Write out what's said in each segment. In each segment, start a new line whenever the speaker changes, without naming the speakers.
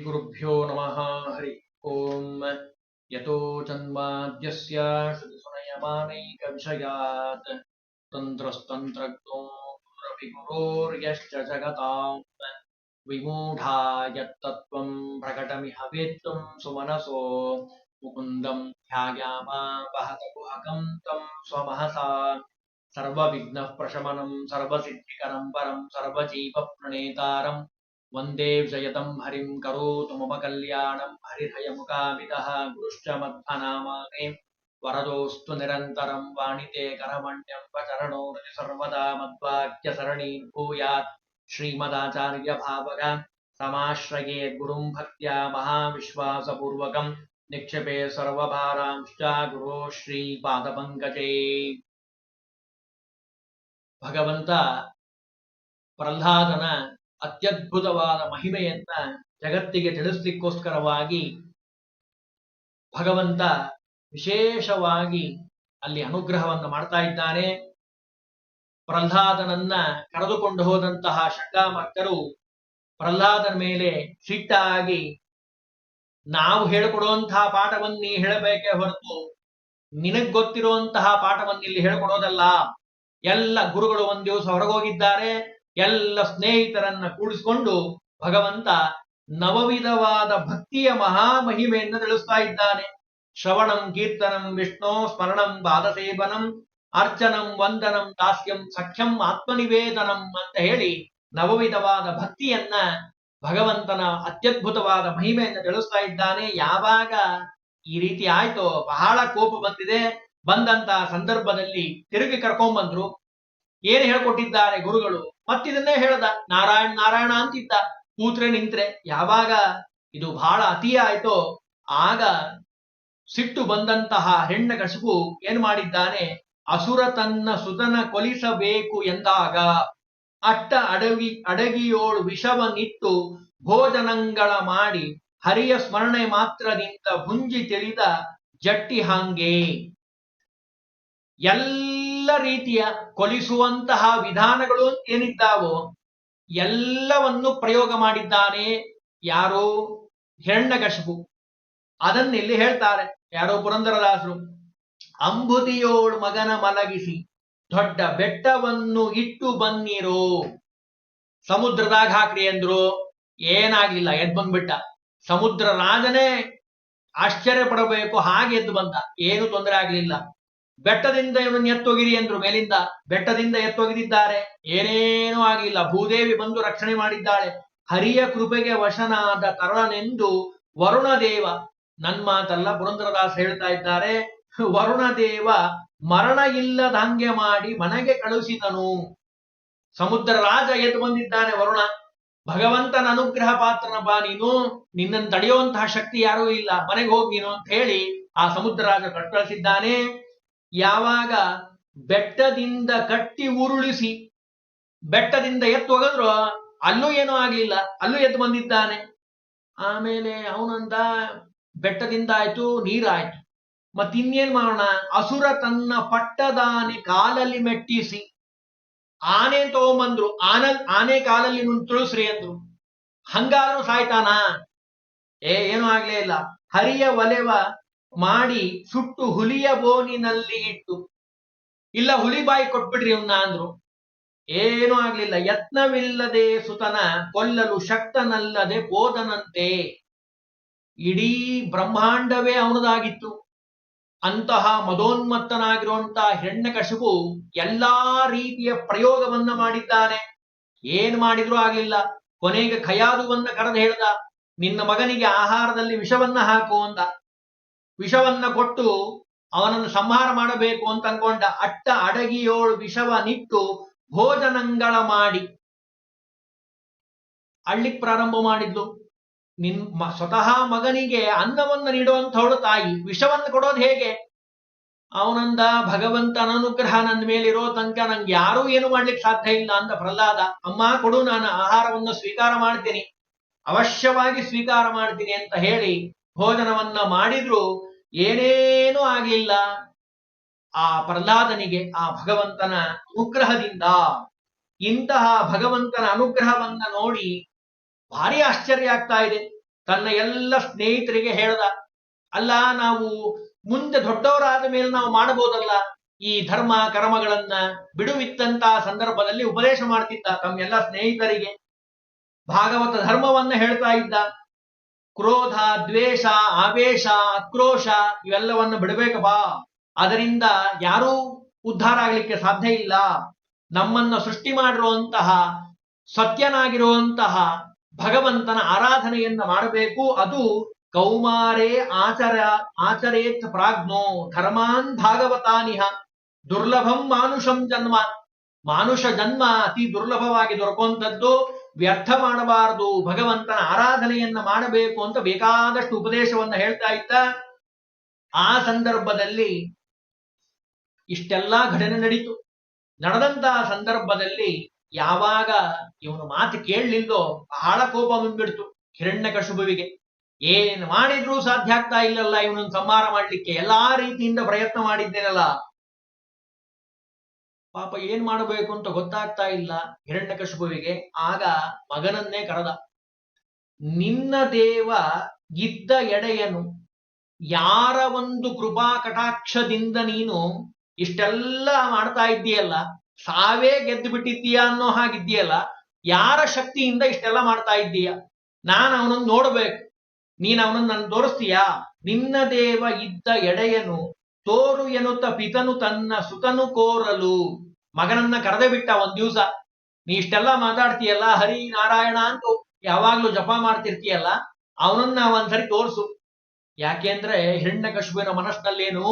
श्रीगुरुभ्यो नमः। हरि ओम्। यतो जन्माद्यस्य श्रुतिसुनयमानैकविषयात् तन्त्रस्तन्त्रज्ञो गुरभिगुरोर्यश्च जगताम्। विमूढा यत्तत्त्वम् प्रकटमिह वेत्तुम् सुमनसो। मुकुन्दम् ध्यायामा वहत गुहकम् तम् स्वमहसा सर्वविघ्नः प्रशमनम् सर्वसिद्धिकरम् परम् सर्वजीवप्रणेतारम्। वन्दे विजयतम् हरिम् करोतु मम कल्याणम् हरिहयमुखामितः गुरुश्च मध्वनामाने वरदोऽस्तु निरन्तरम् वाणिते करमण्यम् वचरणो हृदि सर्वदा मद्वाक्यसरणीम् भूयात् श्रीमदाचार्यभावग समाश्रये गुरुम् भक्त्या महाविश्वासपूर्वकम् निक्षेपे सर्वभारांश्च गुरो ಶ್ರೀಪಾದಪಂಕಜೇ ಭಗವಂತ ಪ್ರಹ್ಲಾದನ ಅತ್ಯದ್ಭುತವಾದ ಮಹಿಮೆಯನ್ನ ಜಗತ್ತಿಗೆ ತಿಳಿಸ್ಲಿಕ್ಕೋಸ್ಕರವಾಗಿ ಭಗವಂತ ವಿಶೇಷವಾಗಿ ಅಲ್ಲಿ ಅನುಗ್ರಹವನ್ನು ಮಾಡ್ತಾ ಇದ್ದಾನೆ. ಪ್ರಹ್ಲಾದನನ್ನ ಕರೆದುಕೊಂಡು ಹೋದಂತಹ ಶಂಕಾಮರ್ಕರು ಪ್ರಹ್ಲಾದನ ಮೇಲೆ ಸಿಟ್ಟಾಗಿ ನಾವು ಹೇಳಿಕೊಡುವಂತಹ ಪಾಠವನ್ನು ಹೇಳಬೇಕೇ ಹೊರತು ನಿನಗ್ ಗೊತ್ತಿರುವಂತಹ ಪಾಠವನ್ನು ಇಲ್ಲಿ ಹೇಳ್ಕೊಡೋದಲ್ಲ. ಎಲ್ಲ ಗುರುಗಳು ಒಂದ್ ದಿವಸ ಹೊರಗೋಗಿದ್ದಾರೆ. ಎಲ್ಲ ಸ್ನೇಹಿತರನ್ನ ಕೂಡಿಸಿಕೊಂಡು ಭಗವಂತ ನವವಿಧವಾದ ಭಕ್ತಿಯ ಮಹಾಮಹಿಮೆಯನ್ನು ತಿಳಿಸ್ತಾ ಇದ್ದಾನೆ. ಶ್ರವಣಂ, ಕೀರ್ತನಂ, ವಿಷ್ಣು, ಸ್ಮರಣಂ, ಪಾದಸೇವನಂ, ಅರ್ಚನಂ, ವಂದನಂ, ದಾಸ್ಯಂ, ಸಖ್ಯಂ, ಆತ್ಮನಿವೇದನಂ ಅಂತ ಹೇಳಿ ನವವಿಧವಾದ ಭಕ್ತಿಯನ್ನ ಭಗವಂತನ ಅತ್ಯದ್ಭುತವಾದ ಮಹಿಮೆಯನ್ನು ತಿಳಿಸ್ತಾ ಇದ್ದಾನೆ. ಯಾವಾಗ ಈ ರೀತಿ ಆಯ್ತೋ ಬಹಳ ಕೋಪ ಬಂದಿದೆ. ಬಂದಂತ ಸಂದರ್ಭದಲ್ಲಿ ತಿರುಗಿ ಕರ್ಕೊಂಡ್ಬಂದ್ರು. ಏನ್ ಹೇಳ್ಕೊಟ್ಟಿದ್ದಾರೆ ಗುರುಗಳು? ಮತ್ತಿದನ್ನೇ ಹೇಳ್ದ, ನಾರಾಯಣ ನಾರಾಯಣ ಅಂತಿದ್ದ. ಕೂತ್ರೆ ನಿಂತ್ರೆ, ಯಾವಾಗ ಇದು ಬಹಳ ಅತಿ ಆಯ್ತೋ, ಆಗ ಸಿಟ್ಟು ಬಂದಂತಹ ಹೆಣ್ಣ ಕಸುಬು ಏನ್ ಮಾಡಿದ್ದಾನೆ? ಅಸುರ ತನ್ನ ಸುತನ ಕೊಲಿಸಬೇಕು ಎಂದಾಗ, ಅಟ್ಟ ಅಡಗಿ ಅಡಗಿಯೋಳು ವಿಷವನ್ನಿಟ್ಟು ಭೋಜನಂಗಳ ಮಾಡಿ, ಹರಿಯ ಸ್ಮರಣೆ ಮಾತ್ರದಿಂದ ಭುಂಜಿ ತಿಳಿದ ಜಟ್ಟಿ ಹಾಂಗೆ. ಎಲ್ಲ ರೀತಿಯ ಕೊಲಿಸುವಂತಹ ವಿಧಾನಗಳು ಏನಿದ್ದಾವೋ ಎಲ್ಲವನ್ನು ಪ್ರಯೋಗ ಮಾಡಿದ್ದಾನೆ ಯಾರೋ ಅದನ್ನ ಇಲ್ಲಿ ಹೇಳ್ತಾರೆ? ಯಾರೋ ಪುರಂದರದಾಸರು. ಅಂಬುದಿಯೋಳು ಮಗನ ಮಲಗಿಸಿ, ದೊಡ್ಡ ಬೆಟ್ಟವನ್ನು ಇಟ್ಟು ಬನ್ನಿರೋ. ಸಮುದ್ರದಾಗ ಹಾಕ್ರಿ ಅಂದ್ರು, ಏನಾಗ್ಲಿಲ್ಲ, ಎದ್ ಬಂದ್ಬಿಟ್ಟ. ಸಮುದ್ರ ರಾಜನೇ ಆಶ್ಚರ್ಯ ಪಡಬೇಕು, ಹಾಗೆ ಎದ್ದು ಬಂದ. ಏನು ತೊಂದರೆ ಆಗ್ಲಿಲ್ಲ. ಬೆಟ್ಟದಿಂದ ಇವನನ್ನು ಎತ್ತೋಗಿರಿ ಅಂದ್ರು ಮೇಲಿಂದ, ಬೆಟ್ಟದಿಂದ ಎತ್ತೋಗಿದ್ದಾರೆ ಏನೇನೂ ಆಗಿಲ್ಲ. ಭೂದೇವಿ ಬಂದು ರಕ್ಷಣೆ ಮಾಡಿದ್ದಾಳೆ. ಹರಿಯ ಕೃಪೆಗೆ ವಶನಾದ ತರಳನೆಂದು ವರುಣದೇವ ನನ್ ಮಾತಲ್ಲ ಪುರಂದರದಾಸ್ ಹೇಳ್ತಾ ಇದ್ದಾರೆ. ವರುಣದೇವ ಮರಣ ಇಲ್ಲದಂಗೆ ಮಾಡಿ ಮನೆಗೆ ಕಳುಹಿಸಿದನು. ಸಮುದ್ರ ರಾಜ ಎದ್ದು ಬಂದಿದ್ದಾನೆ ವರುಣ. ಭಗವಂತನ ಅನುಗ್ರಹ ಪಾತ್ರನಪ್ಪ ನೀನು. ನಿನ್ನನ್ನು ತಡೆಯುವಂತಹ ಶಕ್ತಿ ಯಾರೂ ಇಲ್ಲ. ಮನೆಗೆ ಹೋಗಿ ನೀನು ಅಂತ ಹೇಳಿ ಆ ಸಮುದ್ರ ರಾಜ ಕಟ್ಕಳಿಸಿದ್ದಾನೆ ಯಾವಾಗ ಬೆಟ್ಟದಿಂದ ಕಟ್ಟಿ ಉರುಳಿಸಿ ಬೆಟ್ಟದಿಂದ ಎತ್ತು ಹೋಗದ್ರು ಅಲ್ಲೂ ಏನೂ ಆಗಲಿಲ್ಲ, ಅಲ್ಲೂ ಎದ್ದು ಬಂದಿದ್ದಾನೆ. ಆಮೇಲೆ ಅವನಂದ, ಬೆಟ್ಟದಿಂದ ಆಯ್ತು, ನೀರಾಯ್ತು. ಮತ್ತಿನ್ನೇನ್ ಮಾಡೋಣ? ಅಸುರ ತನ್ನ ಪಟ್ಟದಾನೆ ಕಾಲಲ್ಲಿ ಮೆಟ್ಟಿಸಿ ಆನೆ ತಗೊಂಬಂದ್ರು. ಆನ, ಆನೆ ಕಾಲಲ್ಲಿ ನುಂತುಳಿಸ್ರಿ ಅಂದ್ರು. ಹಂಗಾದ್ರೂ ಸಾಯ್ತಾನಾ? ಏ, ಏನು ಆಗ್ಲೇ ಇಲ್ಲ. ಹರಿಯ ಒಲೆವ ಮಾಡಿ ಸುಟ್ಟು ಹುಲಿಯ ಬೋನಿನಲ್ಲಿ ಇಟ್ಟು, ಇಲ್ಲ ಹುಲಿ ಬಾಯಿ ಕೊಟ್ಬಿಡ್ರಿ ಇವ್ನ ಅಂದ್ರು. ಏನೂ ಆಗ್ಲಿಲ್ಲ. ಯತ್ನವಿಲ್ಲದೆ ಸುತನ ಕೊಲ್ಲಲು ಶಕ್ತನಲ್ಲದೆ ಬೋಧನಂತೆ ಇಡೀ ಬ್ರಹ್ಮಾಂಡವೇ ಅವನದಾಗಿತ್ತು. ಅಂತಹ ಮದೋನ್ಮತ್ತನಾಗಿರುವಂತಹ ಹೆಣ್ಣಕಶುಬು ಎಲ್ಲಾ ರೀತಿಯ ಪ್ರಯೋಗವನ್ನ ಮಾಡಿದ್ದಾನೆ. ಏನ್ ಮಾಡಿದ್ರೂ ಆಗ್ಲಿಲ್ಲ. ಕೊನೆಗೆ ಖಯಾದುವನ್ನ ಕರೆದು ಹೇಳ್ದ, ನಿನ್ನ ಮಗನಿಗೆ ಆಹಾರದಲ್ಲಿ ವಿಷವನ್ನ ಹಾಕು ಅಂದ. ವಿಷವನ್ನ ಕೊಟ್ಟು ಅವನನ್ನು ಸಂಹಾರ ಮಾಡಬೇಕು ಅಂತ ಅನ್ಕೊಂಡ ಅಟ್ಟ ಅಡಗಿಯೋಳು ವಿಷವ ನಿಟ್ಟು ಭೋಜನಂಗಳ ಮಾಡಿ. ಅಳ್ಳಿಕ್ ಪ್ರಾರಂಭ ಮಾಡಿದ್ಲು. ನಿನ್ ಮ- ಸ್ವತಃ ಮಗನಿಗೆ ಅನ್ನವನ್ನ ನೀಡುವಂಥವಳು ತಾಯಿ. ವಿಷವನ್ನು ಕೊಡೋದು ಹೇಗೆ? ಅವನಂದ ಭಗವಂತನ ಅನುಗ್ರಹ ನನ್ನ ಮೇಲಿರೋ ತನಕ ನಂಗೆ ಯಾರೂ ಏನು ಮಾಡ್ಲಿಕ್ಕೆ ಸಾಧ್ಯ ಇಲ್ಲ ಅಂತ ಪ್ರಹ್ಲಾದ. ಅಮ್ಮ ಕೊಡು, ನಾನು ಆಹಾರವನ್ನು ಸ್ವೀಕಾರ ಮಾಡ್ತೀನಿ. ಅವಶ್ಯವಾಗಿ ಸ್ವೀಕಾರ ಮಾಡ್ತೀನಿ ಅಂತ ಹೇಳಿ ಭೋಜನವನ್ನ ಮಾಡಿದ್ರು. ಏನೇನೂ ಆಗಿಲ್ಲ. ಆ ಪ್ರಹ್ಲಾದನಿಗೆ, ಆ ಭಗವಂತನ ಅನುಗ್ರಹದಿಂದ, ಇಂತಹ ಭಗವಂತನ ಅನುಗ್ರಹವನ್ನ ನೋಡಿ ಭಾರಿ ಆಶ್ಚರ್ಯ ಆಗ್ತಾ ಇದೆ. ತನ್ನ ಎಲ್ಲ ಸ್ನೇಹಿತರಿಗೆ ಹೇಳ್ದ, ಅಲ್ಲ, ನಾವು ಮುಂದೆ ದೊಡ್ಡವರಾದ ಮೇಲೆ ನಾವು ಮಾಡಬಹುದಲ್ಲ? ಈ ಧರ್ಮ, ಕರ್ಮಗಳನ್ನ ಬಿಡುವಿತ್ತಂತ ಸಂದರ್ಭದಲ್ಲಿ ಉಪದೇಶ ಮಾಡ್ತಿದ್ದ ತಮ್ಮೆಲ್ಲ ಸ್ನೇಹಿತರಿಗೆ. ಭಾಗವತ ಧರ್ಮವನ್ನ ಹೇಳ್ತಾ ಇದ್ದ. ಕ್ರೋಧ, ದ್ವೇಷ, ಆವೇಶ, ಆಕ್ರೋಶ ಇವೆಲ್ಲವನ್ನು ಬಿಡಬೇಕಪ್ಪ. ಅದರಿಂದ ಯಾರೂ ಉದ್ಧಾರ ಆಗಲಿಕ್ಕೆ ಸಾಧ್ಯ ಇಲ್ಲ. ನಮ್ಮನ್ನ ಸೃಷ್ಟಿ ಮಾಡಿರುವಂತಹ, ಸತ್ಯನಾಗಿರುವಂತಹ ಭಗವಂತನ ಆರಾಧನೆಯನ್ನ ಮಾಡಬೇಕು. ಅದು ಕೌಮಾರೇ ಆಚರ, ಆಚರೇತ್ ಪ್ರಾಜ್ಞೋ ಧರ್ಮಾನ್ ಭಾಗವತಾನಿಹ. ದುರ್ಲಭಂ ಮಾನುಷಂ ಜನ್ಮ. ಮಾನುಷ ಜನ್ಮ ಅತಿ ದುರ್ಲಭವಾಗಿ ದೊರಕುವಂಥದ್ದು. ವ್ಯರ್ಥ ಮಾಡಬಾರದು, ಭಗವಂತನ ಆರಾಧನೆಯನ್ನ ಮಾಡಬೇಕು ಅಂತ ಬೇಕಾದಷ್ಟು ಉಪದೇಶವನ್ನ ಹೇಳ್ತಾ ಇದ್ದ. ಆ ಸಂದರ್ಭದಲ್ಲಿ ಇಷ್ಟೆಲ್ಲಾ ಘಟನೆ ನಡೀತು. ನಡೆದಂತಹ ಸಂದರ್ಭದಲ್ಲಿ ಯಾವಾಗ ಇವನು ಮಾತು ಕೇಳಲಿಲ್ಲೋ ಬಹಳ ಕೋಪ ಬಂದ್ಬಿಡ್ತು ಹಿರಣ್ಯಕಶುಭುವಿಗೆ ಏನ್ ಮಾಡಿದ್ರೂ ಸಾಧ್ಯ ಆಗ್ತಾ ಇಲ್ಲಲ್ಲ, ಇವನನ್ನು ಸಂಹಾರ ಮಾಡ್ಲಿಕ್ಕೆ. ಎಲ್ಲಾ ರೀತಿಯಿಂದ ಪ್ರಯತ್ನ ಮಾಡಿದ್ದೇನಲ್ಲ. ಪಾಪ ಏನ್ ಮಾಡಬೇಕು ಅಂತ ಗೊತ್ತಾಗ್ತಾ ಇಲ್ಲ ಹಿರಣ್ಯಕಶುಭುವಿಗೆ ಆಗ ಮಗನನ್ನೇ ಕರೆದ, ನಿನ್ನ ದೇವ ಇದ್ದ ಎಡೆಯನು, ಯಾರ ಒಂದು ಕೃಪಾ ಕಟಾಕ್ಷದಿಂದ ನೀನು ಇಷ್ಟೆಲ್ಲ ಮಾಡ್ತಾ ಇದ್ದೀಯಲ್ಲ, ಸಾವೇ ಗೆದ್ದು ಬಿಟ್ಟಿದ್ದೀಯ ಅನ್ನೋ ಹಾಗಿದ್ದೀಯಲ್ಲ, ಯಾರ ಶಕ್ತಿಯಿಂದ ಇಷ್ಟೆಲ್ಲ ಮಾಡ್ತಾ ಇದ್ದೀಯ? ನಾನು ಅವನನ್ನು ನೋಡ್ಬೇಕು. ನೀನ್ ಅವನನ್ನು ನನ್ ತೋರಿಸ್ತೀಯಾ? ನಿನ್ನ ದೇವ ಇದ್ದ ಎಡೆಯನು ತೋರು ಎನ್ನುತ್ತ ಪಿತನು ತನ್ನ ಸುತನು ಕೋರಲು. ಮಗನನ್ನ ಕರೆದೇ ಬಿಟ್ಟ ಒಂದ್ ದಿವ್ಸ, ನೀ ಇಷ್ಟೆಲ್ಲ ಮಾತಾಡ್ತೀಯಲ್ಲ, ಹರಿ ನಾರಾಯಣ ಅಂತ ಯಾವಾಗ್ಲೂ ಜಪ ಮಾಡ್ತಿರ್ತೀಯಲ್ಲ, ಅವನನ್ನ ಒಂದ್ಸರಿ ತೋರ್ಸು. ಯಾಕೆಂದ್ರೆ ಹಿರಣ್ಯಕಶುಬಿನ ಮನಸ್ಸಿನಲ್ಲೇನು,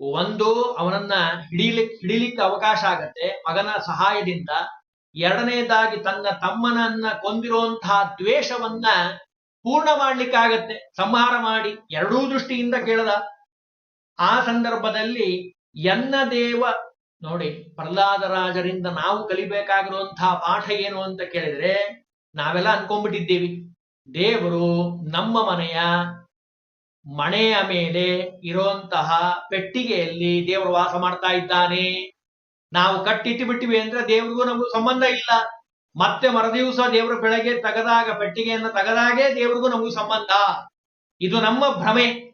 ಒಂದು ಅವನನ್ನ ಹಿಡಿಲಿಕ್ ಹಿಡೀಲಿಕ್ಕೆ ಅವಕಾಶ ಆಗತ್ತೆ, ಮಗನ ಸಹಾಯದಿಂದ. ಎರಡನೇದಾಗಿ ತನ್ನ ತಮ್ಮನನ್ನ ಕೊಂದಿರುವಂತಹ ದ್ವೇಷವನ್ನ ಪೂರ್ಣ ಮಾಡ್ಲಿಕ್ಕಾಗತ್ತೆ. ಸಂಹಾರ ಮಾಡಿ, ಎರಡೂ ದೃಷ್ಟಿಯಿಂದ ಕೇಳದ. ಆ ಸಂದರ್ಭದಲ್ಲಿ ಎನ್ನ ದೇವ, ನೋಡಿ, ಪ್ರಹ್ಲಾದರಾಜರಿಂದ ನಾವು ಕಲಿಬೇಕಾಗಿರುವಂತಹ ಪಾಠ ಏನು ಅಂತ ಕೇಳಿದ್ರೆ, ನಾವೆಲ್ಲ ಅನ್ಕೊಂಡ್ಬಿಟ್ಟಿದ್ದೀವಿ. ದೇವರು ನಮ್ಮ ಮನೆಯ ಮನೆಯ ಮೇಲೆ ಇರುವಂತಹ ಪೆಟ್ಟಿಗೆಯಲ್ಲಿ ದೇವರು ವಾಸ ಮಾಡ್ತಾ ಇದ್ದಾನೆ. ನಾವು ಕಟ್ಟಿಟ್ಟು ಬಿಟ್ಟಿವಿ ಅಂದ್ರೆ ದೇವ್ರಿಗೂ ನಮಗೂ ಸಂಬಂಧ ಇಲ್ಲ. ಮತ್ತೆ ಮರದಿವಸ ದೇವರ ಬೆಳಗ್ಗೆ ತೆಗೆದಾಗ, ಪೆಟ್ಟಿಗೆಯನ್ನು ತೆಗೆದಾಗೆ ದೇವ್ರಿಗೂ ನಮಗೂ ಸಂಬಂಧ. ಇದು ನಮ್ಮ ಭ್ರಮೆ.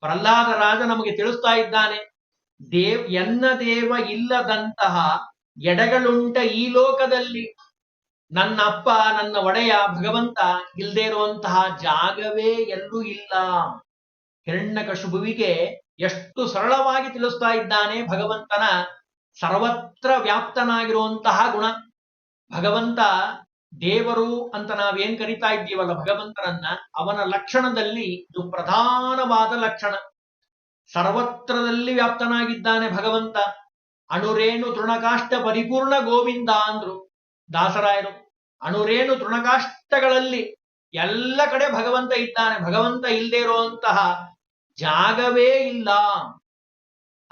ಪ್ರಹ್ಲಾದ ರಾಜ ನಮಗೆ ತಿಳಿಸ್ತಾ ಇದ್ದಾನೆ, ದೇವ್, ಎನ್ನ ದೇವ ಇಲ್ಲದಂತಹ ಎಡಗಳುಂಟ ಈ ಲೋಕದಲ್ಲಿ. ನನ್ನ ಅಪ್ಪ, ನನ್ನ ಒಡೆಯ, ಭಗವಂತ ಇಲ್ಲದೆ ಇರುವಂತಹ ಜಾಗವೇ ಎಲ್ಲೂ ಇಲ್ಲ. ಹಿರಣ್ಯಕಶುಭುವಿಗೆ ಎಷ್ಟು ಸರಳವಾಗಿ ತಿಳಿಸ್ತಾ ಇದ್ದಾನೆ ಭಗವಂತನ ಸರ್ವತ್ರ ವ್ಯಾಪ್ತನಾಗಿರುವಂತಹ ಗುಣ. ಭಗವಂತ ದೇವರು ಅಂತ ನಾವೇನ್ ಕರಿತಾ ಇದ್ದೀವಲ್ಲ ಭಗವಂತನನ್ನ, ಅವನ ಲಕ್ಷಣದಲ್ಲಿ ಇದು ಪ್ರಧಾನವಾದ ಲಕ್ಷಣ. ಸರ್ವತ್ರದಲ್ಲಿ ವ್ಯಾಪ್ತನಾಗಿದ್ದಾನೆ ಭಗವಂತ. ಅಣುರೇಣು ತೃಣಕಾಷ್ಟ ಪರಿಪೂರ್ಣ ಗೋವಿಂದ ಅಂದ್ರು ದಾಸರಾಯರು. ಅಣುರೇಣು ತೃಣಕಾಷ್ಟಗಳಲ್ಲಿ ಎಲ್ಲ ಕಡೆ ಭಗವಂತ ಇದ್ದಾನೆ. ಭಗವಂತ ಇಲ್ಲದೆ ಇರುವಂತಹ ಜಾಗವೇ ಇಲ್ಲ.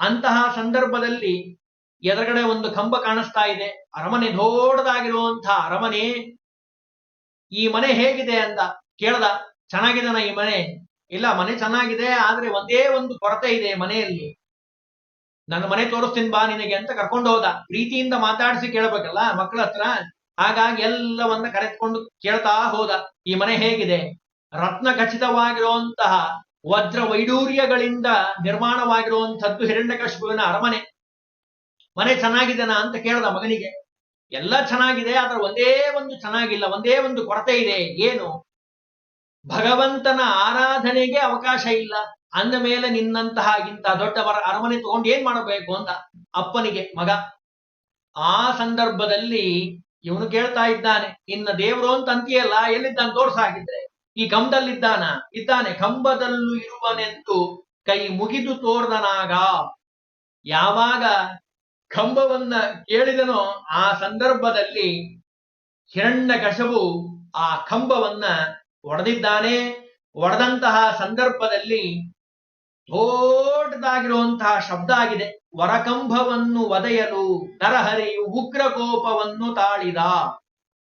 ಅಂತಹ ಸಂದರ್ಭದಲ್ಲಿ ಎದುರುಗಡೆ ಒಂದು ಕಂಬ ಕಾಣಿಸ್ತಾ ಇದೆ. ಅರಮನೆ ದೊಡ್ಡದಾಗಿರುವಂತಹ ಅರಮನೆ ಈ ಮನೆ ಹೇಗಿದೆ ಅಂತ ಕೇಳ್ದ ನಾ ಈ ಮನೆ? ಇಲ್ಲ, ಮನೆ ಚೆನ್ನಾಗಿದೆ, ಆದ್ರೆ ಒಂದೇ ಒಂದು ಕೊರತೆ ಇದೆ ಮನೆಯಲ್ಲಿ. ನನ್ನ ಮನೆ ತೋರಿಸ್ತೀನಿ ಬಾ ನಿನಗೆ ಅಂತ ಕರ್ಕೊಂಡು ಹೋದ. ಪ್ರೀತಿಯಿಂದ ಮಾತಾಡಿಸಿ ಕೇಳ್ಬೇಕಲ್ಲ ಮಕ್ಕಳ ಹತ್ರ. ಹಾಗಾಗಿ ಎಲ್ಲವನ್ನ ಕರೆದುಕೊಂಡು ಕೇಳ್ತಾ ಹೋದ. ಈ ಮನೆ ಹೇಗಿದೆ? ರತ್ನ ಖಚಿತವಾಗಿರುವಂತಹ ವಜ್ರ ವೈಡೂರ್ಯಗಳಿಂದ ನಿರ್ಮಾಣವಾಗಿರುವಂತಹದ್ದು ಹಿರಣ್ಯಕಶಿಪುವಿನ ಅರಮನೆ. ಮನೆ ಚೆನ್ನಾಗಿದೆನಾ ಅಂತ ಕೇಳ್ದ ಮಗನಿಗೆ. ಎಲ್ಲ ಚೆನ್ನಾಗಿದೆ, ಆದ್ರೆ ಒಂದೇ ಒಂದು ಚೆನ್ನಾಗಿಲ್ಲ, ಒಂದೇ ಒಂದು ಕೊರತೆ ಇದೆ. ಏನು? ಭಗವಂತನ ಆರಾಧನೆಗೆ ಅವಕಾಶ ಇಲ್ಲ. ಅಂದ ಮೇಲೆ ನಿನ್ನಂತಹ ಇಂಥ ದೊಡ್ಡವರ ಅರಮನೆ ತಗೊಂಡು ಏನ್ ಮಾಡಬೇಕು ಅಂತ? ಅಪ್ಪನಿಗೆ, ಮಗ. ಆ ಸಂದರ್ಭದಲ್ಲಿ ಇವನು ಕೇಳ್ತಾ ಇದ್ದಾನೆ, ಇನ್ನ ದೇವರು ಅಂತ ಅಂತೀಯಲ್ಲ, ಎಲ್ಲಿದ್ದಾನೆ ತೋರ್ಸಾಗಿದ್ರೆ ಈ ಕಂಬದಲ್ಲಿದ್ದಾನ? ಇದ್ದಾನೆ. ಕಂಬದಲ್ಲೂ ಇರುವನೆಂದು ಕೈ ಮುಗಿದು ತೋರ್ದನಾಗ, ಯಾವಾಗ ಕಂಬವನ್ನ ಕೇಳಿದನೋ ಆ ಸಂದರ್ಭದಲ್ಲಿ ಹಿರಣ್ಯಕಶವು ಆ ಕಂಬವನ್ನ ಒಡೆದಿದ್ದಾನೆ. ಒಡೆದಂತಹ ಸಂದರ್ಭದಲ್ಲಿ ದೊಡ್ಡದಾಗಿರುವಂತಹ ಶಬ್ದ ಆಗಿದೆ. ವರಕಂಭವನ್ನು ಒದೆಯಲು ನರಹರಿಯು ಉಗ್ರ ಕೋಪವನ್ನು ತಾಳಿದ.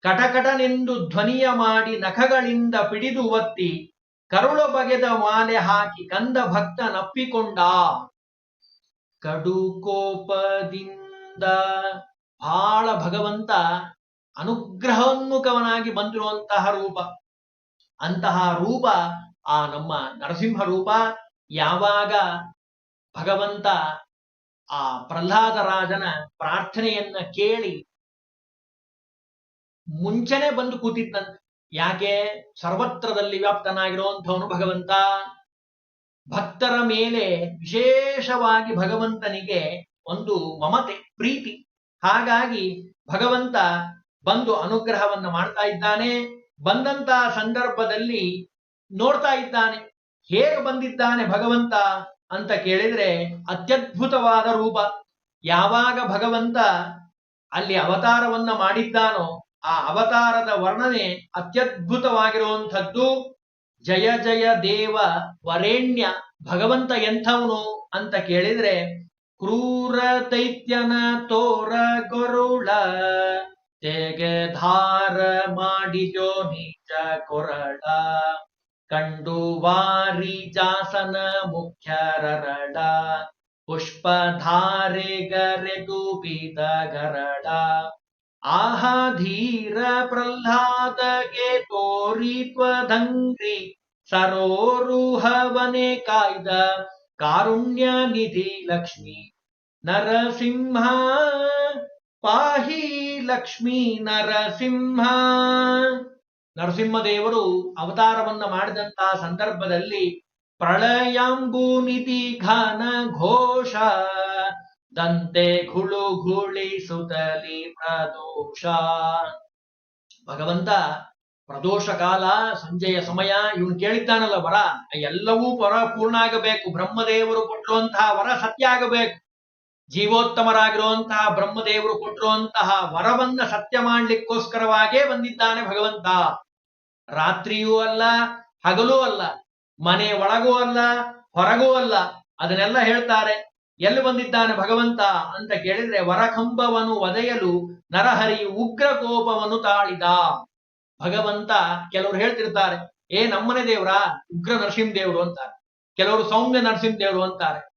ಕಟಕಟನೆಂದು ಧ್ವನಿಯ ಮಾಡಿ ನಖಗಳಿಂದ ಪಿಡಿದು ಒತ್ತಿ ಕರುಳು ಬಗೆದ ಮಾಲೆ ಹಾಕಿ ಕಂದ ಭಕ್ತ ನಪ್ಪಿಕೊಂಡ. ಕಡು ಕೋಪದಿಂದ ಬಹಳ ಭಗವಂತ ಅನುಗ್ರಹೋನ್ಮುಖವನಾಗಿ ಬಂದಿರುವಂತಹ ರೂಪ. ಅಂತಹ ರೂಪ ಆ ನಮ್ಮ ನರಸಿಂಹ ರೂಪ. ಯಾವಾಗ ಭಗವಂತ ಆ ಪ್ರಹ್ಲಾದರಾಜನ ಪ್ರಾರ್ಥನೆಯನ್ನ ಕೇಳಿ ಮುಂಚೆನೆ ಬಂದು ಕೂತಿದ್ದಂತೆ ಯಾಕೆ? ಸರ್ವತ್ರದಲ್ಲಿ ವ್ಯಾಪ್ತನಾಗಿರುವಂಥವನು ಭಗವಂತ. ಭಕ್ತರ ಮೇಲೆ ವಿಶೇಷವಾಗಿ ಭಗವಂತನಿಗೆ ಒಂದು ಮಮತೆ, ಪ್ರೀತಿ. ಹಾಗಾಗಿ ಭಗವಂತ ಬಂದು ಅನುಗ್ರಹವನ್ನು ಮಾಡ್ತಾ ಇದ್ದಾನೆ. ಬಂದಂತ ಸಂದರ್ಭದಲ್ಲಿ ನೋಡ್ತಾ ಇದ್ದಾನೆ, ಹೇಗೆ ಬಂದಿದ್ದಾನೆ ಭಗವಂತ ಅಂತ ಕೇಳಿದ್ರೆ ಅತ್ಯದ್ಭುತವಾದ ರೂಪ. ಯಾವಾಗ ಭಗವಂತ ಅಲ್ಲಿ ಅವತಾರವನ್ನ ಮಾಡಿದ್ದಾನೋ ಆ ಅವತಾರದ ವರ್ಣನೆ ಅತ್ಯದ್ಭುತವಾಗಿರುವಂಥದ್ದು. ಜಯ ಜಯ ದೇವ ವರೇಣ್ಯ ಭಗವಂತ ಎಂಥವನು ಅಂತ ಕೇಳಿದ್ರೆ, ಕ್ರೂರ ದೈತ್ಯನ ತೋರ ಗೊರುಳ, ತೆಗೆ ಧಾರ ಮಾಡಿಜೋ ನೀಚ ಕೊರಳ. ಕಂಡು ವಾರಿ ಜಾಸನ ಮುಖ್ಯರರಡ ಪುಷ್ಪಧಾರೆ ಗರೆದು ಬೀದ ಗರಡ ಆಹ ಧೀರ ಪ್ರಹ್ಲಾದಗೆ ತೋರಿತ್ವದಂಗ್ರಿ ಸರೋರುಹವನೆ ಕಾಯ್ದ ಕಾರುಣ್ಯ ನಿಧಿ ಲಕ್ಷ್ಮಿ ನರಸಿಂಹ ಪಾಹಿ ಲಕ್ಷ್ಮೀ ನರಸಿಂಹ. ನರಸಿಂಹದೇವರು ಅವತಾರವನ್ನ ಮಾಡಿದಂತಹ ಸಂದರ್ಭದಲ್ಲಿ ಪ್ರಳಯಾಂಬು ನಿಧಿ ಘನ ಘೋಷ. ದಂತೆ ಘುಳು ಘುಳಿಸುತ್ತಲಿ ಪ್ರದೋಷ. ಭಗವಂತ ಪ್ರದೋಷ ಕಾಲ, ಸಂಜೆಯ ಸಮಯ, ಇವನು ಕೇಳಿದ್ದಾನಲ್ಲ ವರ, ಎಲ್ಲವೂ ವರ ಪೂರ್ಣ ಆಗಬೇಕು ಬ್ರಹ್ಮದೇವರು ಕೊಟ್ಟಿರುವಂತಹ ವರ ಸತ್ಯ ಆಗಬೇಕು ಜೀವೋತ್ತಮರಾಗಿರುವಂತಹ ಬ್ರಹ್ಮದೇವರು ಕೊಟ್ಟಿರುವಂತಹ ವರವನ್ನ ಸತ್ಯ ಮಾಡ್ಲಿಕ್ಕೋಸ್ಕರವಾಗೇ ಬಂದಿದ್ದಾನೆ ಭಗವಂತ. ರಾತ್ರಿಯೂ ಅಲ್ಲ, ಹಗಲೂ ಅಲ್ಲ, ಮನೆ ಒಳಗೂ ಅಲ್ಲ, ಹೊರಗೂ ಅಲ್ಲ, ಅದನ್ನೆಲ್ಲ ಹೇಳ್ತಾರೆ. ಎಲ್ಲಿ ಬಂದಿದ್ದಾನೆ ಭಗವಂತ ಅಂತ ಕೇಳಿದ್ರೆ ವರಕಂಬವನ್ನು ಒದೆಯಲು ನರಹರಿ ಉಗ್ರ ಕೋಪವನ್ನು ತಾಳಿದ. ಭಗವಂತ ಕೆಲವರು ಹೇಳ್ತಿರ್ತಾರೆ, ಏ, ನಮ್ಮನೆ ದೇವ್ರ? ಉಗ್ರ ನರಸಿಂಹ ದೇವರು ಅಂತಾರೆ. ಕೆಲವರು ಸೌಮ್ಯ ನರಸಿಂಹ ದೇವರು ಅಂತಾರೆ.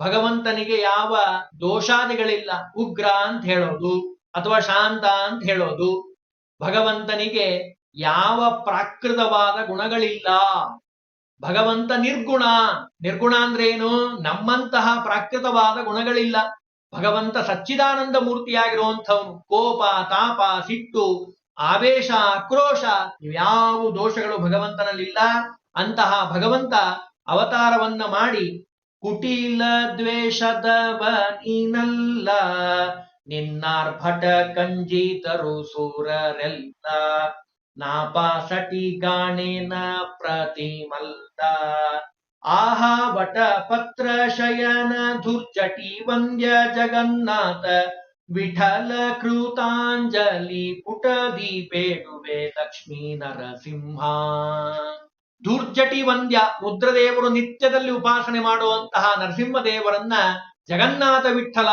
ಭಗವಂತನಿಗೆ ಯಾವ ದೋಷಾದಿಗಳಿಲ್ಲ. ಉಗ್ರ ಅಂತ ಹೇಳೋದು ಅಥವಾ ಶಾಂತ ಅಂತ ಹೇಳೋದು. ಭಗವಂತನಿಗೆ ಯಾವ ಪ್ರಾಕೃತವಾದ ಗುಣಗಳಿಲ್ಲ. ಭಗವಂತ ನಿರ್ಗುಣ. ನಿರ್ಗುಣ ಅಂದ್ರೆ ಏನು? ನಮ್ಮಂತಹ ಪ್ರಾಕೃತವಾದ ಗುಣಗಳಿಲ್ಲ. ಭಗವಂತ ಸಚ್ಚಿದಾನಂದ ಮೂರ್ತಿಯಾಗಿರುವಂಥವನು. ಕೋಪ, ತಾಪ, ಸಿಟ್ಟು, ಆವೇಶ, ಆಕ್ರೋಶ ಇವ್ಯಾವ ದೋಷಗಳು ಭಗವಂತನಲ್ಲಿಲ್ಲ. ಅಂತಹ ಭಗವಂತ ಅವತಾರವನ್ನ ಮಾಡಿ, ಕುಟಿಲ ದ್ವೇಷದವನೀನಲ್ಲ ನಿನ್ನಾರ್ಭಟ ಕಂಜಿತರು ಸೂರರೆಲ್ಲ ನಾಪಾಸಟಿ ಗಾಣೇನ ಪ್ರತಿಮಲ್ದ ಆಹಾ ವಟ ಪತ್ರ ಶಯನ ಧುರ್ಜಟಿ ವಂದ್ಯ ಜಗನ್ನಾಥ. ವಿಠಲ ಕೃತಾಂಜಲಿ ಪುಟ ದೀಪೇಡುವೆ ಲಕ್ಷ್ಮೀ ನರಸಿಂಹ. ದುರ್ಜಟಿ ವಂದ್ಯ ರುದ್ರದೇವರು ನಿತ್ಯದಲ್ಲಿ ಉಪಾಸನೆ ಮಾಡುವಂತಹ ನರಸಿಂಹ ದೇವರನ್ನ ಜಗನ್ನಾಥ ವಿಠಲ.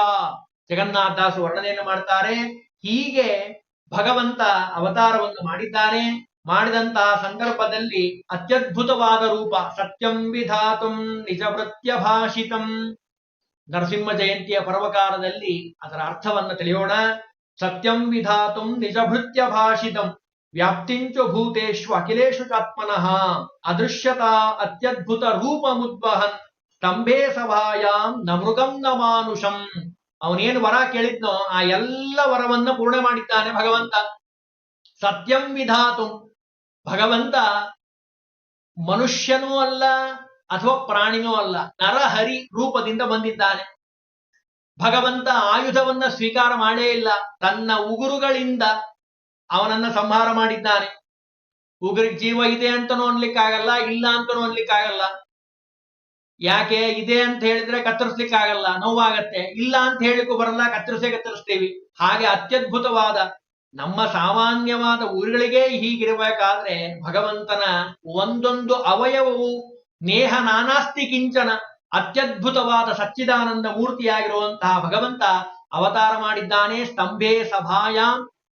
ಜಗನ್ನಾಥದಾಸು ವರ್ಣನೆಯನ್ನು ಮಾಡ್ತಾರೆ. ಹೀಗೆ ಭಗವಂತ ಅವತಾರವನ್ನು ಮಾಡಿದ್ದಾನೆ. ಮಾಡಿದಂತಹ ಸಂದರ್ಭದಲ್ಲಿ ಅತ್ಯದ್ಭುತವಾದ ರೂಪ, ಸತ್ಯಂ ವಿಧಾತುಂ ನಿಜ ಭಾಷಿತಂ ನರಸಿಂಹ ಜಯಂತಿಯ ಪರ್ವಕಾಲದಲ್ಲಿ ಅದರ ಅರ್ಥವನ್ನು ತಿಳಿಯೋಣ. ಸತ್ಯಂ ವಿಧಾತುಂ ನಿಜ ಭಾಷಿತಂ ವ್ಯಾಪ್ತಿಂಚು ಭೂತೇಶು ಅಖಿಲೇಶು ಚಾತ್ಮನಃ. ಅದೃಶ್ಯತಾ ಅತ್ಯದ್ಭುತ ರೂಪ ಮುದ್ವಹನ್ ಸ್ತಂಭೇ ಸಭಾಯಾಂ ನ ಮೃಗಂ ನ ಮಾನುಷಂ ಅವನೇನು ವರ ಕೇಳಿದ್ನೋ ಆ ಎಲ್ಲ ವರವನ್ನ ಪೂರ್ಣ ಮಾಡಿದ್ದಾನೆ ಭಗವಂತ. ಸತ್ಯಂ ವಿಧಾತು. ಭಗವಂತ ಮನುಷ್ಯನೂ ಅಲ್ಲ ಅಥವಾ ಪ್ರಾಣಿನೂ ಅಲ್ಲ, ನರಹರಿ ರೂಪದಿಂದ ಬಂದಿದ್ದಾನೆ. ಭಗವಂತ ಆಯುಧವನ್ನ ಸ್ವೀಕಾರ ಮಾಡೇ ಇಲ್ಲ, ತನ್ನ ಉಗುರುಗಳಿಂದ ಅವನನ್ನ ಸಂಹಾರ ಮಾಡಿದ್ದಾನೆ. ಉಗುರಿಗೆ ಜೀವ ಇದೆ ಅಂತನೂ ಅನ್ಲಿಕ್ಕಾಗಲ್ಲ, ಇಲ್ಲ ಅಂತನೂ ಅನ್ಲಿಕ್ಕಾಗಲ್ಲ. ಯಾಕೆ ಇದೆ ಅಂತ ಹೇಳಿದ್ರೆ ಕತ್ತರಿಸ್ಲಿಕ್ಕೆ ಆಗಲ್ಲ ನೋವಾಗತ್ತೆ. ಇಲ್ಲ ಅಂತ ಹೇಳಿಕೂ ಬರಲ್ಲ, ಕತ್ತರಿಸೇ ಕತ್ತರಿಸ್ತೀವಿ. ಹಾಗೆ ಅತ್ಯದ್ಭುತವಾದ ನಮ್ಮ ಸಾಮಾನ್ಯವಾದ ಊರುಗಳಿಗೆ ಹೀಗಿರಬೇಕಾದ್ರೆ ಭಗವಂತನ ಒಂದೊಂದು ಅವಯವವು ನೇಹ ನಾನಾಸ್ತಿ ಕಿಂಚನ ಅತ್ಯದ್ಭುತವಾದ ಸಚ್ಚಿದಾನಂದ ಮೂರ್ತಿಯಾಗಿರುವಂತಹ ಭಗವಂತ ಅವತಾರ ಮಾಡಿದ್ದಾನೆ, ಸ್ತಂಭೆ ಸಭಾಯ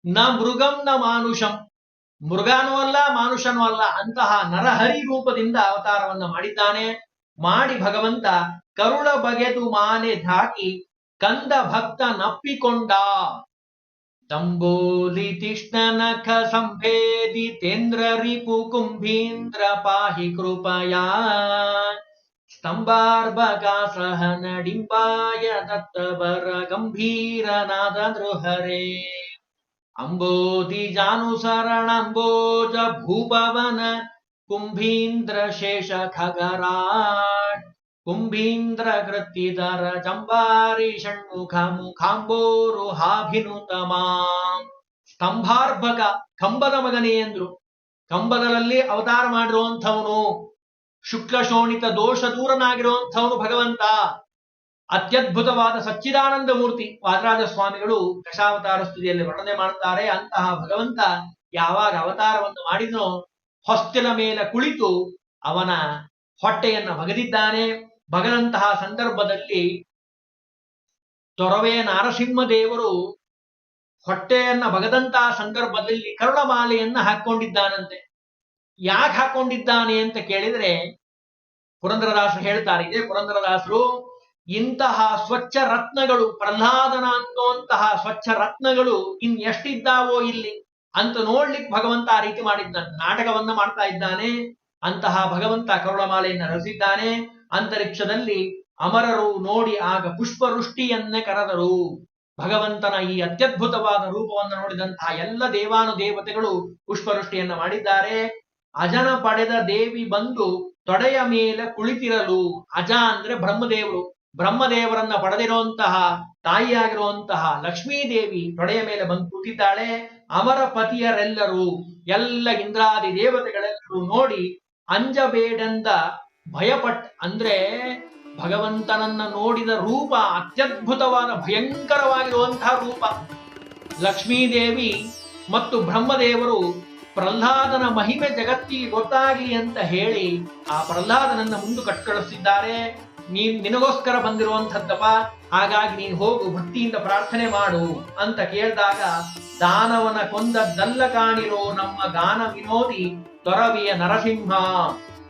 ನ ಮೃಗಂ ನ ಮಾನುಷಂ. ಮೃಗನೂ ಅಲ್ಲ, ಮಾನುಷನೂ ಅಲ್ಲ, ಅಂತಹ ನರಹರಿ ರೂಪದಿಂದ ಅವತಾರವನ್ನು ಮಾಡಿದ್ದಾನೆ. ಮಾಡಿ ಭಗವಂತ ಕರುಳ ಬಗೆದು ಮಾನೆ ಧಾಕಿ ಕಂದ ಭಕ್ತ ನಪ್ಪಿಕೊಂಡ. ತಂಬೋಲಿ ತಿಷ್ಣನಖ ಸಂಭೇದಿತೇಂದ್ರ ರಿಪು ಕುಂಭೀಂದ್ರ ಪಾಹಿ ಕೃಪಯಾ. ಸ್ತಂಭಾರ್ಭಕಾಸಹ ನಡಿಂಬಾಯ ದತ್ತವರ ಗಂಭೀರನಾದ ನೃಹರೇ ಅಂಬೋಧಿ ಜಾನುಸರಣಂಬೋಜ ಭೂಪವನ ಕುಂಭೀಂದ್ರ ಶೇಷ ಖಗರಾಟ್ ಕುಂಭೀಂದ್ರ ಕೃತ್ತಿದರ ಚಂಬಾರಿ ಷಣ್ಮುಖ ಮುಖಾಂಬೋರುಹಾಭಿನುತಮಾಂ ಸ್ತಂಭಾರ್ಭಕ ಕಂಬದ ಮಗನೇ ಎಂದ್ರು ಕಂಬದರಲ್ಲಿ ಅವತಾರ ಮಾಡಿರುವಂಥವನು. ಶುಕ್ಲ ಶೋಣಿತ ದೋಷ ದೂರನಾಗಿರುವಂಥವನು ಭಗವಂತ. ಅತ್ಯದ್ಭುತವಾದ ಸಚ್ಚಿದಾನಂದ ಮೂರ್ತಿ ವಾದರಾಜ ಸ್ವಾಮಿಗಳು ದಶಾವತಾರ ಸ್ತುತಿಯಲ್ಲಿ ವರ್ಣನೆ ಮಾಡುತ್ತಾರೆ. ಅಂತಹ ಭಗವಂತ ಯಾವಾಗ ಅವತಾರವನ್ನು ಮಾಡಿದನೋ ಹೊಸ್ತಿಲ ಮೇಲೆ ಕುಳಿತು ಅವನ ಹೊಟ್ಟೆಯನ್ನು ಬಗದಿದ್ದಾನೆ. ಬಗದಂತಹ ಸಂದರ್ಭದಲ್ಲಿ ತೊರವೆ ನಾರಸಿಂಹದೇವರು ಹೊಟ್ಟೆಯನ್ನ ಬಗದಂತಹ ಸಂದರ್ಭದಲ್ಲಿ ಕರುಣಮಾಲೆಯನ್ನ ಹಾಕೊಂಡಿದ್ದಾನಂತೆ. ಯಾಕೆ ಹಾಕೊಂಡಿದ್ದಾನೆ ಅಂತ ಕೇಳಿದ್ರೆ ಪುರಂದ್ರದಾಸರು ಹೇಳ್ತಾರೆ, ಇದೇ ಪುರಂದ್ರದಾಸರು, ಇಂತಹ ಸ್ವಚ್ಛ ರತ್ನಗಳು ಪ್ರಹ್ಲಾದನ ಅನ್ನುವಂತಹ ಸ್ವಚ್ಛ ರತ್ನಗಳು ಇನ್ ಎಷ್ಟಿದ್ದಾವೋ ಇಲ್ಲಿ? ಅಂತ ನೋಡ್ಲಿಕ್ಕೆ ಭಗವಂತ ಆ ರೀತಿ ಮಾಡಿದ್ದ ನಾಟಕವನ್ನ ಮಾಡ್ತಾ ಇದ್ದಾನೆ, ಅಂತಹ ಭಗವಂತ ಕರುಳಮಾಲೆಯನ್ನ ರಚಿಸಿದ್ದಾನೆ, ಅಂತರಿಕ್ಷದಲ್ಲಿ ಅಮರರು ನೋಡಿ ಆಗ ಪುಷ್ಪವೃಷ್ಟಿಯನ್ನೇ ಕರೆದರು. ಭಗವಂತನ ಈ ಅತ್ಯದ್ಭುತವಾದ ರೂಪವನ್ನು ನೋಡಿದಂತಹ ಎಲ್ಲ ದೇವಾನು ದೇವತೆಗಳು ಪುಷ್ಪವೃಷ್ಟಿಯನ್ನ ಮಾಡಿದ್ದಾರೆ. ಅಜನ ಪಡೆದ ದೇವಿ ಬಂದು ತೊಡೆಯ ಮೇಲೆ ಕುಳಿತಿರಲು, ಅಜ ಅಂದ್ರೆ ಬ್ರಹ್ಮದೇವರು ಬ್ರಹ್ಮದೇವರನ್ನ ಪಡೆದಿರುವಂತಹ ತಾಯಿಯಾಗಿರುವಂತಹ ಲಕ್ಷ್ಮೀದೇವಿ ತೊಡೆಯ ಮೇಲೆ ಬಂದು ಕೂತಿದ್ದಾಳೆ. ಅವರ ಪತಿಯರೆಲ್ಲರೂ, ಎಲ್ಲ ಇಂದ್ರಾದಿ ದೇವತೆಗಳೆಲ್ಲರೂ ನೋಡಿ ಅಂಜಬೇಡೆಂದ ಭಯಪಟ್, ಅಂದ್ರೆ ಭಗವಂತನನ್ನ ನೋಡಿದ ರೂಪ ಅತ್ಯದ್ಭುತವಾದ, ಭಯಂಕರವಾಗಿರುವಂತಹ ರೂಪ. ಲಕ್ಷ್ಮೀದೇವಿ ಮತ್ತು ಬ್ರಹ್ಮದೇವರು ಪ್ರಹ್ಲಾದನ ಮಹಿಮೆ ಜಗತ್ತಿಗೆ ಗೊತ್ತಾಗಲಿ ಅಂತ ಹೇಳಿ ಆ ಪ್ರಹ್ಲಾದನನ್ನ ಮುಂದೆ ಕಟ್ಕಳಿಸಿದ್ದಾರೆ ನೀನ್ ನಿನಗೋಸ್ಕರ ಬಂದಿರುವಂಥದ್ದಪ್ಪ, ಹಾಗಾಗಿ ನೀನು ಹೋಗು, ಭಕ್ತಿಯಿಂದ ಪ್ರಾರ್ಥನೆ ಮಾಡು ಅಂತ ಕೇಳಿದಾಗ, ದಾನವನ ಕೊಂದದ್ದಲ್ಲ ಕಾಣಿರೋ ನಮ್ಮ ಗಾನ ವಿನೋದಿ ತೊರವಿಯ ನರಸಿಂಹ.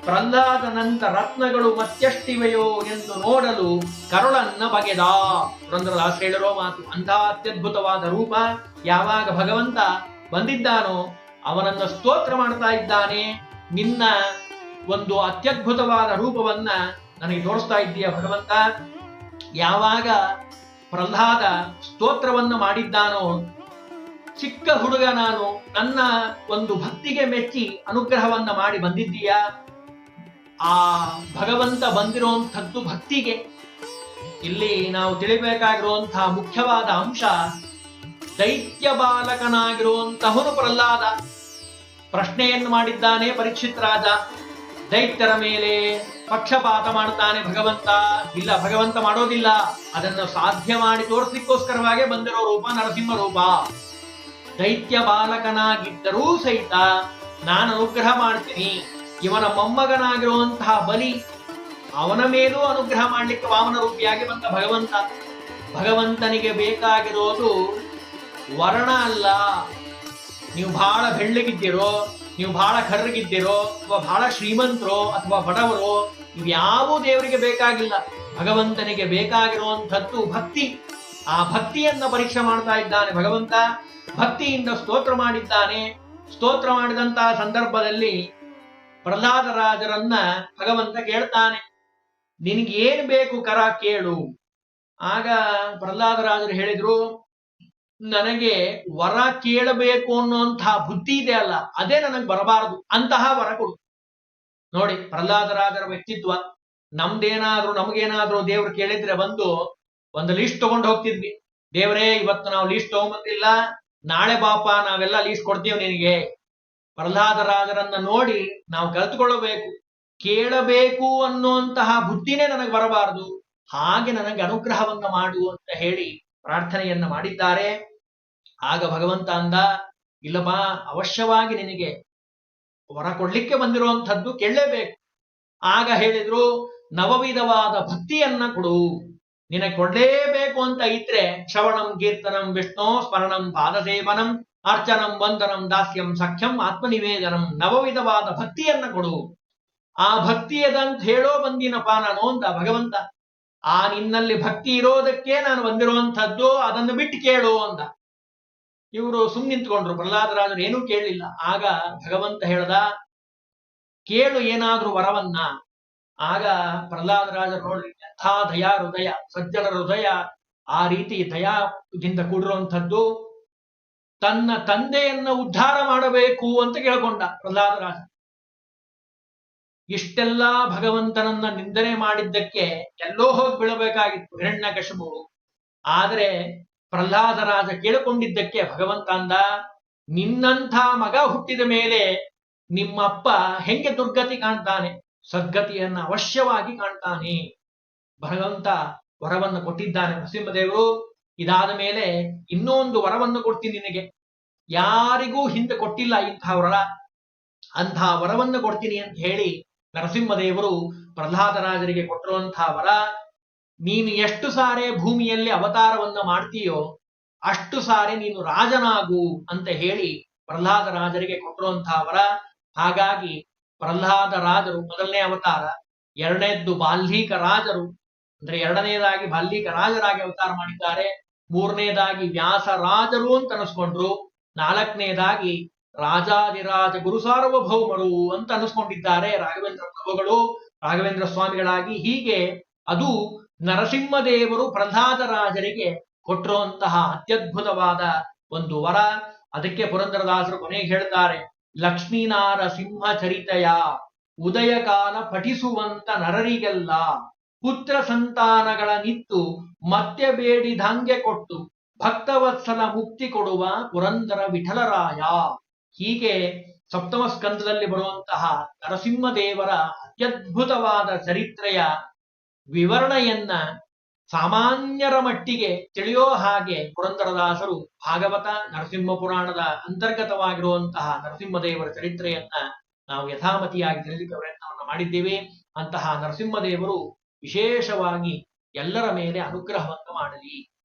ಪ್ರಹ್ಲಾದನಂತ ರತ್ನಗಳು ಮತ್ತೆಷ್ಟಿವೆಯೋ ಎಂದು ನೋಡಲು ಕರುಳನ್ನ ಬಗೆದ. ಪುರಂದರದಾಸ ಹೇಳಿರೋ ಮಾತು ಅಂಥ ಅತ್ಯದ್ಭುತವಾದ ರೂಪ. ಯಾವಾಗ ಭಗವಂತ ಬಂದಿದ್ದಾನೋ, ಅವನನ್ನ ಸ್ತೋತ್ರ ಮಾಡ್ತಾ ಇದ್ದಾನೆ. ನಿನ್ನ ಒಂದು ಅತ್ಯದ್ಭುತವಾದ ರೂಪವನ್ನ ನನಗೆ ತೋರಿಸ್ತಾ ಇದ್ದೀಯ ಭಗವಂತ? ಯಾವಾಗ ಪ್ರಹ್ಲಾದ ಸ್ತೋತ್ರವನ್ನು ಮಾಡಿದ್ದಾನೋ, ಚಿಕ್ಕ ಹುಡುಗ ನಾನು ನನ್ನ ಒಂದು ಭಕ್ತಿಗೆ ಮೆಚ್ಚಿ ಅನುಗ್ರಹವನ್ನ ಮಾಡಿ ಬಂದಿದ್ದೀಯ? ಆ ಭಗವಂತ ಬಂದಿರುವಂಥದ್ದು ಭಕ್ತಿಗೆ. ಇಲ್ಲಿ ನಾವು ತಿಳಿಬೇಕಾಗಿರುವಂತಹ ಮುಖ್ಯವಾದ ಅಂಶ, ದೈತ್ಯ ಬಾಲಕನಾಗಿರುವಂತಹನು ಪ್ರಹ್ಲಾದ. ಪ್ರಶ್ನೆಯನ್ನು ಮಾಡಿದ್ದಾನೆ ಪರೀಕ್ಷಿತ್ ರಾಜ. ದೈತ್ಯರ ಮೇಲೆ ಪಕ್ಷಪಾತ ಮಾಡ್ತಾನೆ ಭಗವಂತ. ಇಲ್ಲ, ಭಗವಂತ ಮಾಡೋದಿಲ್ಲ. ಅದನ್ನು ಸಾಧ್ಯ ಮಾಡಿ ತೋರಿಸ್ಲಿಕ್ಕೋಸ್ಕರವಾಗಿ ಬಂದಿರೋ ರೂಪ ನರಸಿಂಹ ರೂಪ. ದೈತ್ಯ ಬಾಲಕನಾಗಿದ್ದರೂ ಸಹಿತ ನಾನು ಅನುಗ್ರಹ ಮಾಡ್ತೀನಿ. ಇವನ ಮೊಮ್ಮಗನಾಗಿರುವಂತಹ ಬಲಿ ಅವನ ಮೇಲೂ ಅನುಗ್ರಹ ಮಾಡ್ಲಿಕ್ಕೆ ವಾಮನ ರೂಪಿಯಾಗಿ ಬಂದ ಭಗವಂತ. ಭಗವಂತನಿಗೆ ಬೇಕಾಗಿರೋದು ವರ್ಣ ಅಲ್ಲ. ನೀವು ಬಹಳ ಬೆಳ್ಳಗಿದ್ದೀರೋ ನೀವು ಬಹಳ ಕರ್ರಗಿದ್ದೀರೋ ಅಥವಾ ಬಹಳ ಶ್ರೀಮಂತರೋ, ಅಥವಾ ಬಡವರೋ ಇವು ಯಾವ ದೇವರಿಗೆ ಬೇಕಾಗಿಲ್ಲ. ಭಗವಂತನಿಗೆ ಬೇಕಾಗಿರುವಂಥದ್ದು ಭಕ್ತಿ. ಆ ಭಕ್ತಿಯನ್ನ ಪರೀಕ್ಷೆ ಮಾಡ್ತಾ ಇದ್ದಾನೆ ಭಗವಂತ. ಭಕ್ತಿಯಿಂದ ಸ್ತೋತ್ರ ಮಾಡಿದ್ದಾನೆ. ಸ್ತೋತ್ರ ಮಾಡಿದಂತಹ ಸಂದರ್ಭದಲ್ಲಿ ಪ್ರಹ್ಲಾದರಾಜರನ್ನ ಭಗವಂತ ಕೇಳ್ತಾನೆ, ನಿನಗೇನು ಬೇಕು ಕರ ಕೇಳು. ಆಗ ಪ್ರಹ್ಲಾದರಾಜರು ಹೇಳಿದ್ರು ನನಗೆ ವರ ಕೇಳಬೇಕು ಅನ್ನುವಂತಹ ಬುದ್ಧಿ ಇದೆ ಅಲ್ಲ, ಅದೇ ನನಗೆ ಬರಬಾರದು, ಅಂತಹ ವರ ಕೊಡು. ನೋಡಿ ಪ್ರಹ್ಲಾದ ರಾಜರ ವ್ಯಕ್ತಿತ್ವ, ನಮ್ದೇನಾದ್ರೂ, ನಮಗೇನಾದ್ರೂ ದೇವ್ರು ಕೇಳಿದ್ರೆ ಬಂದು ಒಂದು ಲೀಸ್ಟ್ ತಗೊಂಡು ಹೋಗ್ತಿದ್ವಿ. ದೇವರೇ, ಇವತ್ತು ನಾವು ಲೀಸ್ಟ್ ತಗೊಂಬಂದಿಲ್ಲ, ನಾಳೆ ಬಾಪ ನಾವೆಲ್ಲ ಲೀಸ್ಟ್ ಕೊಡ್ತೀವಿ ನಿನಗೆ. ಪ್ರಹ್ಲಾದ ರಾಜರನ್ನ ನೋಡಿ ನಾವು ಕಲ್ತ್ಕೊಳ್ಳಬೇಕು. ಕೇಳಬೇಕು ಅನ್ನುವಂತಹ ಬುದ್ಧಿನೇ ನನಗೆ ಬರಬಾರದು. ಹಾಗೆ ನನಗೆ ಅನುಗ್ರಹವನ್ನ ಮಾಡು ಅಂತ ಹೇಳಿ ಪ್ರಾರ್ಥನೆಯನ್ನ ಮಾಡಿದ್ದಾರೆ. ಆಗ ಭಗವಂತ ಅಂದ, ಇಲ್ಲಪ್ಪ, ಅವಶ್ಯವಾಗಿ ನಿನಗೆ ವರ ಕೊಡ್ಲಿಕ್ಕೆ ಬಂದಿರುವಂಥದ್ದು ಕೇಳಲೇಬೇಕು. ಆಗ ಹೇಳಿದ್ರು, ನವವಿಧವಾದ ಭಕ್ತಿಯನ್ನ ಕೊಡು. ನಿನಗೆ ಕೊಡ್ಲೇಬೇಕು ಅಂತ ಇದ್ರೆ ಶ್ರವಣಂ, ಕೀರ್ತನಂ, ವಿಷ್ಣು, ಸ್ಮರಣಂ, ಪಾದಸೇವನಂ, ಅರ್ಚನಂ, ವಂದನಂ, ದಾಸ್ಯಂ, ಸಖ್ಯಂ, ಆತ್ಮನಿವೇದನಂ, ನವವಿಧವಾದ ಭಕ್ತಿಯನ್ನ ಕೊಡು. ಆ ಭಕ್ತಿಯದಂತ ಹೇಳೋ ಬಂದಿನಪ್ಪ ನಾನು ಅಂತ ಭಗವಂತ ಆ ನಿನ್ನಲ್ಲಿ ಭಕ್ತಿ ಇರೋದಕ್ಕೆ ನಾನು ಬಂದಿರುವಂತಹದ್ದು ಅದನ್ನು ಬಿಟ್ಟು ಕೇಳು ಅಂದ. ಇವರು ಸುಮ್ ನಿಂತ್ಕೊಂಡ್ರು, ಪ್ರಹ್ಲಾದರಾಜರು ಏನೂ ಕೇಳಲಿಲ್ಲ ಆಗ ಭಗವಂತ ಹೇಳ್ದ, ಕೇಳು ಏನಾದ್ರೂ ವರವನ್ನ. ಆಗ ಪ್ರಹ್ಲಾದರಾಜರು ನೋಡ್ರಿ, ಯಥಾ ದಯಾ ಹೃದಯ ಸಜ್ಜನ ಹೃದಯ, ಆ ರೀತಿ ದಯಾದಿಂದ ಕೂಡಿರುವಂಥದ್ದು, ತನ್ನ ತಂದೆಯನ್ನ ಉದ್ಧಾರ ಮಾಡಬೇಕು ಅಂತ ಕೇಳ್ಕೊಂಡ ಪ್ರಹ್ಲಾದರಾಜ ಇಷ್ಟೆಲ್ಲ ಭಗವಂತನನ್ನ ನಿಂದನೆ ಮಾಡಿದ್ದಕ್ಕೆ ಎಲ್ಲೋ ಹೋಗಿ ಬೀಳಬೇಕಾಗಿತ್ತು ಹಿರಣ್ಯಕಶಿಪು ಆದರೆ ಪ್ರಹ್ಲಾದರಾಜ ಕೇಳಿಕೊಂಡಿದ್ದಕ್ಕೆ ಭಗವಂತ ಅಂದ, ನಿನ್ನಂಥ ಮಗ ಹುಟ್ಟಿದ ಮೇಲೆ ನಿಮ್ಮಪ್ಪ ಹೆಂಗೆ ದುರ್ಗತಿ ಕಾಣ್ತಾನೆ? ಸದ್ಗತಿಯನ್ನ ಅವಶ್ಯವಾಗಿ ಕಾಣ್ತಾನೆ. ಭಗವಂತ ವರವನ್ನು ಕೊಟ್ಟಿದ್ದಾನೆ ನರಸಿಂಹದೇವರು. ಇದಾದ ಮೇಲೆ ಇನ್ನೊಂದು ವರವನ್ನು ಕೊಡ್ತೀನಿ ನಿನಗೆ. ಯಾರಿಗೂ ಹಿಂದೆ ಕೊಟ್ಟಿಲ್ಲ ಇಂಥ ವರ ಅಂತಹ ವರವನ್ನು ಕೊಡ್ತೀನಿ ಅಂತ ಹೇಳಿ ನರಸಿಂಹದೇವರು ಪ್ರಹ್ಲಾದರಾಜರಿಗೆ ಕೊಟ್ಟಿರುವಂತಹ ವರ, ನೀನು ಎಷ್ಟು ಸಾರೆ ಭೂಮಿಯಲ್ಲಿ ಅವತಾರವನ್ನ ಮಾಡ್ತೀಯೋ ಅಷ್ಟು ಸಾರಿ ನೀನು ರಾಜನಾಗು ಅಂತ ಹೇಳಿ ಪ್ರಹ್ಲಾದರಾಜರಿಗೆ ಕೊಟ್ಟಿರುವಂತಹ ವರ. ಹಾಗಾಗಿ ಪ್ರಹ್ಲಾದ ರಾಜರು ಮೊದಲನೇ ಅವತಾರ, ಎರಡನೇದ್ದು ಬಾಲ್ಹೀಕ ರಾಜರು, ಅಂದ್ರೆ ಎರಡನೇದಾಗಿ ಬಾಲ್ಯೀಕ ರಾಜರಾಗಿ ಅವತಾರ ಮಾಡಿದ್ದಾರೆ, ಮೂರನೇದಾಗಿ ವ್ಯಾಸ ರಾಜರು ಅಂತ ಅನಿಸ್ಕೊಂಡ್ರು, ನಾಲ್ಕನೇದಾಗಿ ರಾಜಾದಿರಾಜ ಗುರು ಸಾರ್ವಭೌಮರು ಅಂತ ಅನಿಸ್ಕೊಂಡಿದ್ದಾರೆ. ರಾಘವೇಂದ್ರ ಪ್ರಭುಗಳು, ರಾಘವೇಂದ್ರ ಸ್ವಾಮಿಗಳಾಗಿ ಹೀಗೆ ಅದು ನರಸಿಂಹದೇವರು ಪ್ರಹ್ಲಾದರಾಜರಿಗೆ ಕೊಟ್ಟಿರುವಂತಹ ಅತ್ಯದ್ಭುತವಾದ ಒಂದು ವರ. ಅದಕ್ಕೆ ಪುರಂದರದಾಸರು ಕೊನೆಗೆ ಹೇಳ್ತಾರೆ ಲಕ್ಷ್ಮೀನಾರ ಸಿಂಹ ಚರಿತೆಯ ಉದಯ ಕಾಲ ಪಠಿಸುವಂತ ನರರಿಗೆಲ್ಲ ಪುತ್ರ ಸಂತಾನಗಳ ನಿತ್ತು ಮತ್ತೆ ಬೇಡಿದಂಗೆ ಕೊಟ್ಟು ಭಕ್ತವತ್ಸಲ ಮುಕ್ತಿ ಕೊಡುವ ಪುರಂದರ ವಿಠಲರಾಯ. ಹೀಗೆ ಸಪ್ತಮ ಸ್ಕಂದದಲ್ಲಿ ಬರುವಂತಹ ನರಸಿಂಹದೇವರ ಅತ್ಯದ್ಭುತವಾದ ಚರಿತ್ರೆಯ ವಿವರಣೆಯನ್ನ ಸಾಮಾನ್ಯರ ಮಟ್ಟಿಗೆ ತಿಳಿಯೋ ಹಾಗೆ ಪುರಂದರದಾಸರು ಭಾಗವತ, ನರಸಿಂಹ ಪುರಾಣದ ಅಂತರ್ಗತವಾಗಿರುವಂತಹ ನರಸಿಂಹದೇವರ ಚರಿತ್ರೆಯನ್ನ ನಾವು ಯಥಾಮತಿಯಾಗಿ ತಿಳಿಲಿಕ್ಕೆ ಪ್ರಯತ್ನವನ್ನು ಮಾಡಿದ್ದೇವೆ. ಅಂತಹ ನರಸಿಂಹದೇವರು ವಿಶೇಷವಾಗಿ ಎಲ್ಲರ ಮೇಲೆ ಅನುಗ್ರಹವನ್ನು ಮಾಡಲಿ.